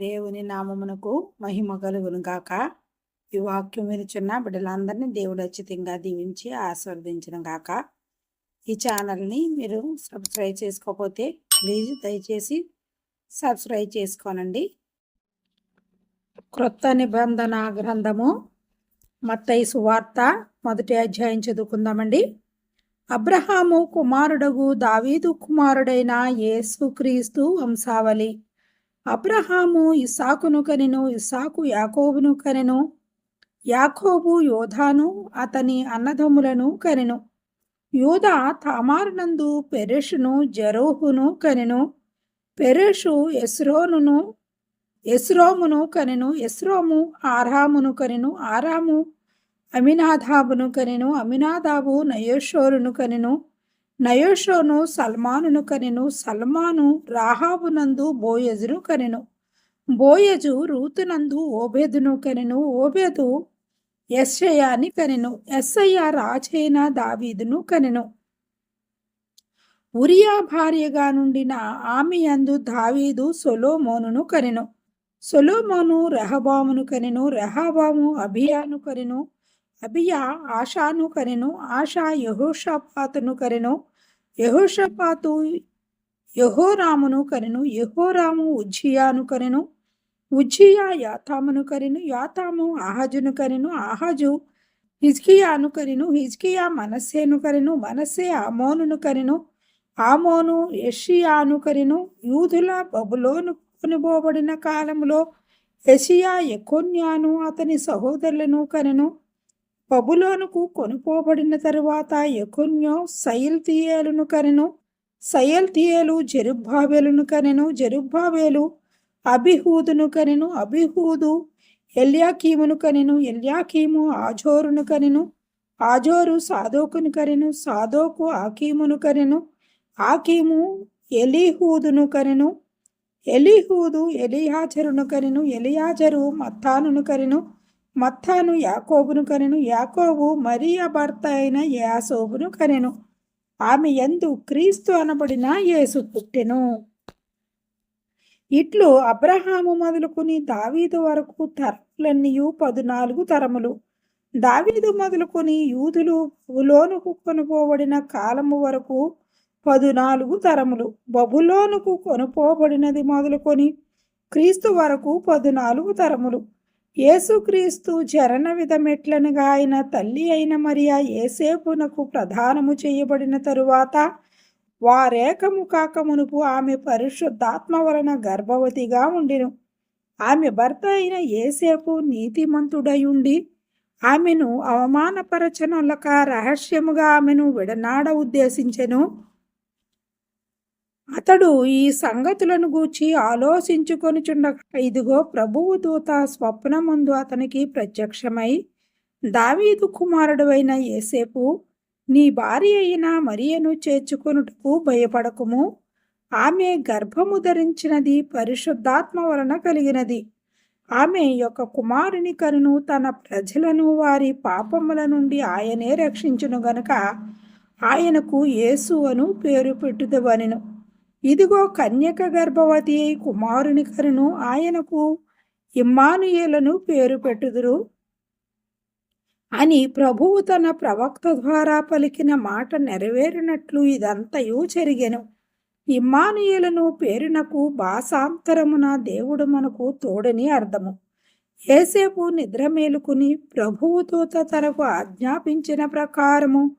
దేవుని నామమునకు మహిమ కలుగును గాక. ఈ వాక్యం వినిచున్న బిడ్డలందరినీ దేవుడు ఉచితంగా దీవించి ఆస్వాదించిన గాక. ఈ ఛానల్ని మీరు సబ్స్క్రైబ్ చేసుకోకపోతే ప్లీజ్ దయచేసి సబ్స్క్రైబ్ చేసుకోనండి. క్రొత్త నిబంధన గ్రంథము మత్తయి సువార్త మొదటి అధ్యాయం చదువుకుందామండి. అబ్రహాము కుమారుడగు దావీదు కుమారుడైన యేసుక్రీస్తు వంశావళి. అబ్రహాము ఇసాకును కనెను ఇసాకు యాకోబును కనెను యాకోబు యోధాను అతని అన్నదమ్ములను కనెను. యోధా తామారునందు పెరెషును జరోహును కనెను. పెరెషు ఎస్రోనును ఎస్రోమును కనెను. ఎస్రోము ఆరామును కనెను. ఆరాము అమినాదాబును కనెను. అమినాదాబు నయేశ్వరును కనెను. నయోషోను సల్మానును కనెను సల్మాను రాహాబునందు బోయజును కనెను. బోయజు రూతునందు ఓబేదును కనెను ఓబేదు ఎస్సయాని కనెను ఎస్సయ్య రాజైన దావీదును కనెను. ఉరియా భార్యగా నుండిన ఆమె యందు దావీదు సొలోమోనును కనెను. సొలోమోను రెహబామును కనెను రెహబాము అభియాను కనెను అబియా ఆషాను కరెను ఆషా యహోషాపాతును కరెను యహోషపాతు యహోరామును కరెను యహోరాము ఉజ్జియాను కరెను ఉజ్జియా యాతామును కరెను యాతాము ఆహజును కరెను ఆహజు హిజ్కియాను కరెను హిజ్కియా మనస్సేను కరెను మనస్సే ఆమోనును కరెను ఆమోను యషియాను కరెను యూదుల బబులోను కొనుబోబడిన కాలంలో యషియా ఎకొన్యాను అతని సహోదరులను కరెను బబులోనుకు కొనుపోబడిన తరువాత యకున్యో సయల్తియేలును కనెను. సయల్తియేలు జరుబ్బాబేలును కనెను. జరుబ్బాబేలు అభిహూదును కనెను. అభిహూదు ఎల్యాకీమును కనెను. ఎల్యాకీము ఆజోరును కనెను. ఆజోరు సాదోకును కనెను. సాదోకు ఆకీమును కనెను. ఆకీము ఎలీహూదును కనెను. ఎలీహూదు ఎలియాజరును కనెను. ఎలియాజరు మత్తానును కనెను. మత్తాను యాకోబును కనెను. యాకోబు మరియ భర్త అయిన యాసోబును కనెను. ఆమె ఎందు క్రీస్తు అనబడిన యేసు పుట్టెను. ఇట్లు అబ్రహాము మొదలుకొని దావీదు వరకు తరములన్నీయు పదునాలుగు తరములు. దావీదు మొదలుకొని యూదులు బబులోనుకు కొనుపోబడిన కాలము వరకు పదునాలుగు తరములు. బబులోనుకు కొనుపోబడినది మొదలుకొని క్రీస్తు వరకు పదునాలుగు తరములు. యేసుక్రీస్తు చరణ విధమెట్లనగా ఆయన తల్లి అయిన మరియా ఏసేపునకు ప్రధానము చేయబడిన తరువాత వారేకము కాక మునుపు ఆమె పరిశుద్ధాత్మ వలన గర్భవతిగా ఉండిను. ఆమె భర్త అయిన ఏసేపు నీతిమంతుడయుండి ఆమెను అవమానపరచనులక రహస్యముగా ఆమెను విడనాడ ఉద్దేశించెను. అతడు ఈ సంగతులను గూర్చి ఆలోచించుకొనిచుండగా ఇదిగో ప్రభువు దూత స్వప్నముందు అతనికి ప్రత్యక్షమై దావీదు కుమారుడవైన ఏసేపు నీ భార్య అయిన మరియను చేర్చుకొనుటకు భయపడకుము. ఆమె గర్భము ధరించినది పరిశుద్ధాత్మ వలన కలిగినది. ఆమె యొక్క కుమారుని కనును తన ప్రజలను వారి పాపముల నుండి ఆయనే రక్షించును గనుక ఆయనకు యేసు అను పేరు పెట్టుదవనెను. ఇదిగో కన్యక గర్భవతి అయి కుమారుని కరును ఆయనకు ఇమ్మానుయేలను పేరు పెట్టుదురు. అని ప్రభువు తన ప్రవక్త ద్వారా పలికిన మాట నెరవేరినట్లు ఇదంతయూ జరిగెను. ఇమ్మానుయేలను పేరునకు భాషాంతరమున దేవుడు మనకు తోడని అర్థము. ఏసేపు నిద్ర మేలుకుని ప్రభువు దూత తనకు ఆజ్ఞాపించిన ప్రకారము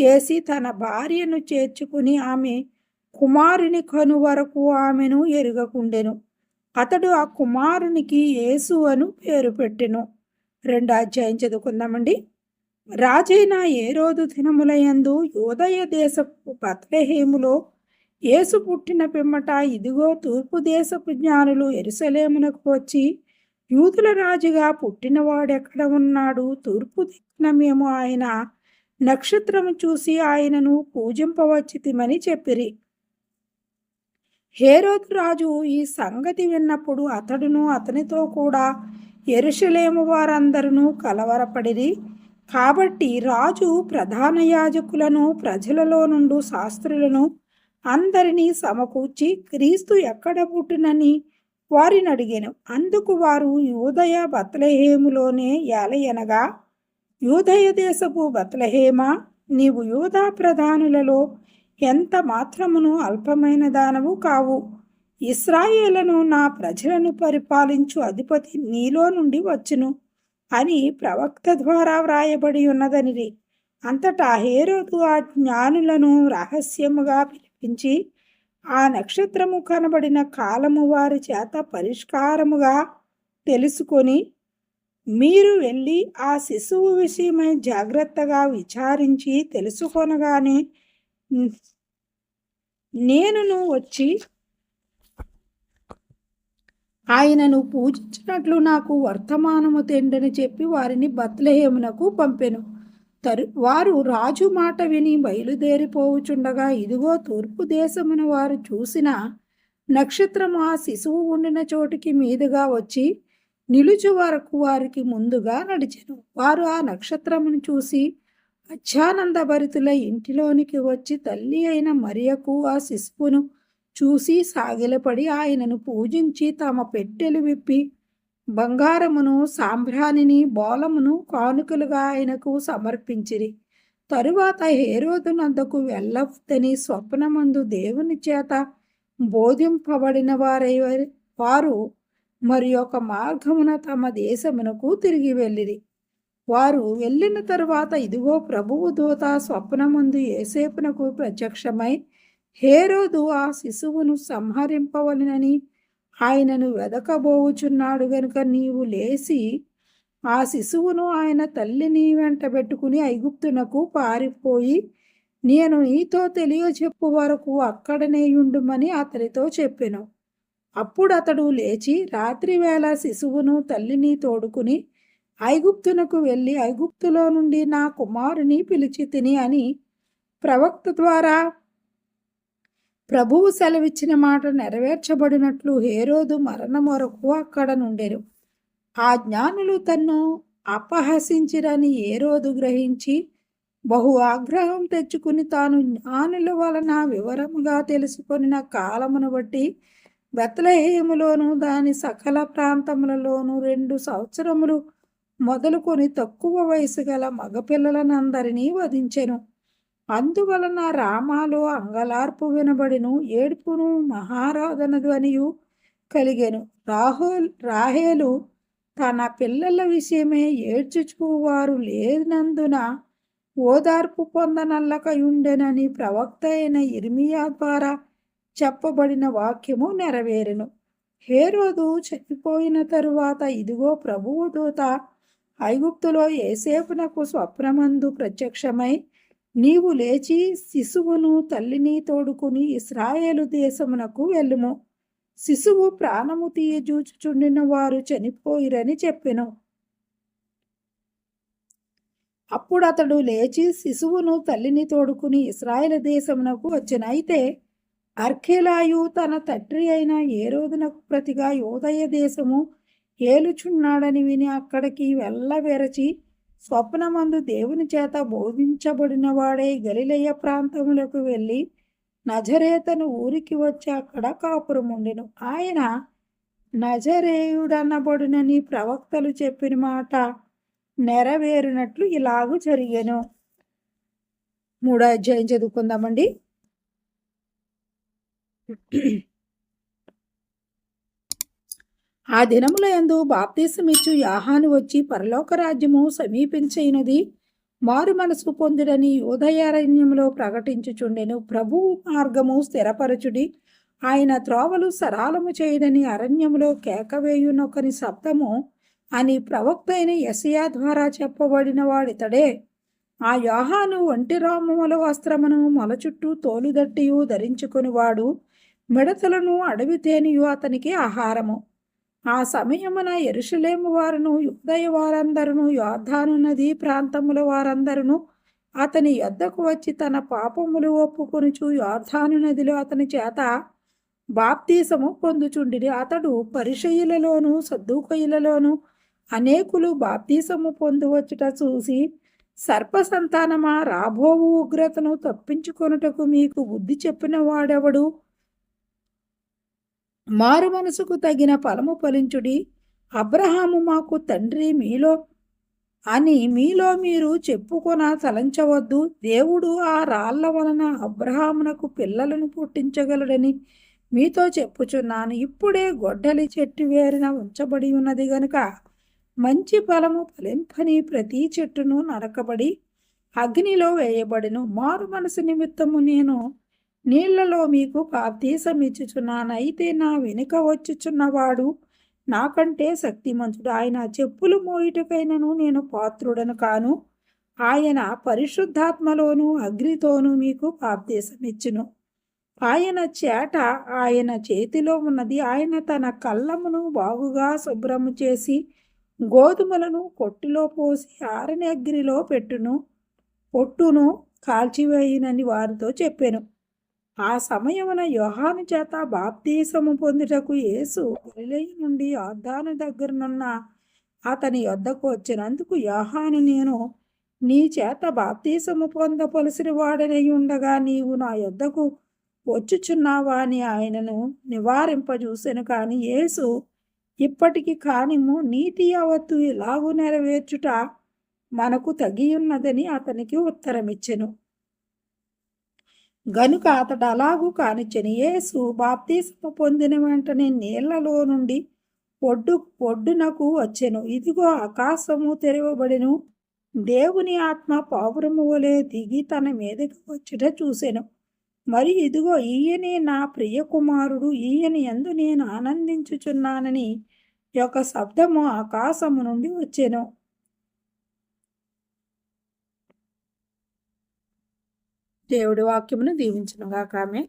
చేసి తన భార్యను చేర్చుకుని ఆమె కుమారుని కను వరకు ఆమెను ఎరుగకుండెను. అతడు ఆ కుమారునికి యేసు అను పేరు పెట్టెను. రెండు అధ్యాయం చదువుకుందామండి. రాజైన ఏ రోజు దినములయందు యోదయ దేశపు బత్లహేములో యేసు పుట్టిన పిమ్మట ఇదిగో తూర్పు దేశపు జ్ఞానులు ఎరుసలేమునకు వచ్చి యూదుల రాజుగా పుట్టినవాడెక్కడ ఉన్నాడు? తూర్పు దిక్కున మేము ఆయన నక్షత్రము చూసి ఆయనను పూజింపవచ్చితిమని చెప్పిరి. హేరోద్ రాజు ఈ సంగతి విన్నప్పుడు అతడును అతనితో కూడా ఎరుషలేము వారందరూ కలవరపడిరి. కాబట్టి రాజు ప్రధాన యాజకులను ప్రజలలో నుండి శాస్త్రులను అందరినీ సమకూర్చి క్రీస్తు ఎక్కడ పుట్టినని వారిని అడిగాను అందుకు వారు యూదయ బత్లహేములోనే ఏలయనగా యూదయ దేశపు బత్లహేమ నీవు యూదా ప్రధానులలో ఎంత మాత్రమును అల్పమైన దానవు కావు. ఇస్రాయేలను నా ప్రజలను పరిపాలించు అధిపతి నీలో నుండి వచ్చును అని ప్రవక్త ద్వారా వ్రాయబడి ఉన్నదనిది అంతటా హేరోదు ఆ జ్ఞానులను రహస్యముగా పిలిపించి ఆ నక్షత్రము కనబడిన కాలము వారి చేత పరిష్కారముగా తెలుసుకొని మీరు వెళ్ళి ఆ శిశువు విషయమై జాగ్రత్తగా విచారించి తెలుసుకొనగానే నేనును వచ్చి ఆయనను పూజించినట్లు నాకు వర్తమానము తెండని చెప్పి వారిని బత్లహేమునకు పంపెను. తరు వారు రాజు మాట విని బయలుదేరిపోవుచుండగా ఇదిగో తూర్పు దేశమున వారు చూసిన నక్షత్రము ఆ శిశువు ఉండిన చోటికి మీదుగా వచ్చి నిలుచు వరకు వారికి ముందుగా నడిచెను. వారు ఆ నక్షత్రమును చూసి అత్యానందభరితుల ఇంటిలోనికి వచ్చి తల్లి అయిన మరియకు ఆ శిశువును చూసి సాగిలపడి ఆయనను పూజించి తమ పెట్టెలు విప్పి బంగారమును సాంబ్రాణిని బోలమును కానుకలుగా ఆయనకు సమర్పించిరి. తరువాత హేరోదునందుకు వెళ్ళవద్దని స్వప్నమందు దేవుని చేత బోధింపబడిన వారై వారు మరి ఒక మార్గమున తమ దేశమునకు తిరిగి వెళ్ళిరి. వారు వెళ్ళిన తరువాత ఇదిగో ప్రభువు దూత స్వప్నమందు ఏసేపునకు ప్రత్యక్షమై హేరోదు ఆ శిశువును సంహరింపవలనని ఆయనను వెదకబోవుచున్నాడు. గనుక నీవు లేచి ఆ శిశువును ఆయన తల్లిని వెంట పెట్టుకుని ఐగుప్తునకు పారిపోయి నేను నీతో తెలియచెప్పు వరకు అక్కడనే ఉండుమని అతనితో చెప్పెను. అప్పుడు అతడు లేచి రాత్రివేళ శిశువును తల్లిని తోడుకుని ఐగుప్తునకు వెళ్ళి ఐగుప్తులో నుండి నా కుమారుని పిలిచి తిని అని ప్రవక్త ద్వారా ప్రభువు సెలవిచ్చిన మాట నెరవేర్చబడినట్లు హేరోదు మరణం వరకు అక్కడ నుండెను. ఆ జ్ఞానులు తన్ను అపహసించిరని ఏరోదు గ్రహించి బహు ఆగ్రహం తెచ్చుకుని తాను జ్ఞానుల వలన వివరముగా తెలుసుకొనిన కాలమును బట్టి బెత్తలహేములోను దాని సకల ప్రాంతములలోనూ రెండు సంవత్సరములు మొదలుకొని తక్కువ వయసు గల మగపిల్లలనందరినీ వధించెను. అందువలన రామాలో అంగలార్పు వినబడిను ఏడుపును మహారాధన ధ్వనియు కలిగెను. రాహుల్ రాహేలు తన పిల్లల విషయమే ఏడ్చుచువారు లేనందున ఓదార్పు పొందనల్లకయుండెనని ప్రవక్త అయిన ఇర్మియా ద్వారా చెప్పబడిన వాక్యము నెరవేరును. హేరోదు చనిపోయిన తరువాత ఇదిగో ప్రభువు దూత ఐగుప్తులో ఏసేపునకు స్వప్నమందు ప్రత్యక్షమై నీవు లేచి శిశువును తల్లిని తోడుకుని ఇస్రాయేలు దేశమునకు వెళ్ళుము. శిశువు ప్రాణము తీయజూచుచుండిన వారు చనిపోయిరని చెప్పెను. అప్పుడు అతడు లేచి శిశువును తల్లిని తోడుకుని ఇస్రాయేల్ దేశమునకు వచ్చిన. అయితే అర్ఖేలాయు తన తండ్రి అయిన ఏ రోజునకు ప్రతిగా యోదయ దేశము ఏలుచున్నాడని విని అక్కడికి వెళ్ళవెరచి స్వప్నమందు దేవుని చేత బోధించబడిన వాడే గలిలయ్య ప్రాంతములకు వెళ్ళి నజరేతను ఊరికి వచ్చి అక్కడ కాపురముండెను. ఆయన నజరేయుడనబడునని ప్రవక్తలు చెప్పిన మాట నెరవేరినట్లు ఇలాగూ జరిగాను. మూడో అధ్యాయం చదువుకుందామండి. ఆ దినముల యందు బాప్తీసమిచ్చు యాహాను వచ్చి పరలోక రాజ్యము సమీపించైనది. మారు మనసు పొందుడని ఉదయారణ్యంలో ప్రకటించుచుండెను. ప్రభువు మార్గము స్థిరపరచుడి. ఆయన త్రోవలు సరాలము చేయడని అరణ్యములో కేకవేయునొకని శబ్దము అని ప్రవక్త అయిన యసియా ద్వారా చెప్పబడిన వాడితడే ఆ యోహాను ఒంటి రామముల వస్త్రమును మొల చుట్టూ తోలుదట్టియు ధరించుకునివాడు. మిడతలను అడవి తేనియు అతనికి ఆహారము. ఆ సమయమున ఎరుషలేము వారును యుద్ధయ వారందరూ యోర్ధాను నది ప్రాంతముల వారందరూ అతని యొద్దకు వచ్చి తన పాపములు ఒప్పుకొనుచు యోర్ధాను నదిలో అతని చేత బాప్తీసము పొందుచుండిరి. అతడు పరిషయులలోనూ సద్దుకయులలోను అనేకులు బాప్తీసము పొందువచ్చుట చూసి సర్పసంతానమా రాబోవు ఉగ్రతను తప్పించుకొనుటకు మీకు బుద్ధి చెప్పిన వాడెవడు? మారు మనసుకు తగిన ఫలము ఫలించుడి. అబ్రహాము మాకు తండ్రి మీలో అని మీలో మీరు చెప్పుకొన తలంచవద్దు దేవుడు ఆ రాళ్ళ వలన అబ్రహామునకు పిల్లలను పుట్టించగలడని మీతో చెప్పుచున్నాను. ఇప్పుడే గొడ్డలి చెట్టు వేరిన ఉంచబడి ఉన్నది గనుక మంచి ఫలము ఫలింపని ప్రతి చెట్టును నరకబడి అగ్నిలో వేయబడిను. మారు మనసు నిమిత్తము నేను నీళ్ళలో మీకు బాప్తీసమిచ్చుచున్నాను అయితే నా వెనుక వచ్చుచున్నవాడు నాకంటే శక్తిమంతుడు. ఆయన చెప్పులు మోయిటకైనను నేను పాత్రుడను కాను. ఆయన పరిశుద్ధాత్మలోను అగ్నితోనూ మీకు ఇచ్చును. ఆయన చేట ఆయన చేతిలో ఉన్నది. ఆయన తన కళ్ళమును బాగుగా శుభ్రము చేసి గోధుమలను కొట్టులో పోసి ఆరని అగ్నిలో పెట్టును పొట్టును కాల్చివేయనని వారితో చెప్పాను. ఆ సమయమున యోహాను చేత బాప్తీసము పొందుటకు యేసు గలిలయ నుండి అద్దాను దగ్గరనున్న అతని యొద్దకు వచ్చినందుకు యోహాను నేను నీ చేత బాప్తీసము పొందపలసిన వాడనై ఉండగా నీవు నా యొద్దకు వచ్చుచున్నావా అని ఆయనను నివారింపజూసెను. కానీ యేసు ఇప్పటికి కానిము నీతి యావత్తు ఇలాగూ నెరవేర్చుట మనకు తగియున్నదని అతనికి ఉత్తరమిచ్చెను. గనుక అతడు అలాగూ కానిచ్చని యేసు బాప్తీసము పొందిన వెంటనే నీళ్ళలో నుండి ఒడ్డు ఒడ్డునకు వచ్చెను. ఇదిగో ఆకాశము తెరవబడిను. దేవుని ఆత్మ పావురము వలె దిగి తన మీదకి వచ్చుట చూసెను. మరి ఇదిగో ఈయనే నా ప్రియ కుమారుడు ఈయన ఎందు నేను ఆనందించుచున్నానని యొక్క శబ్దము ఆకాశము నుండి వచ్చెను. దేవుడి వాక్యమును దీవించను గాక ఆమె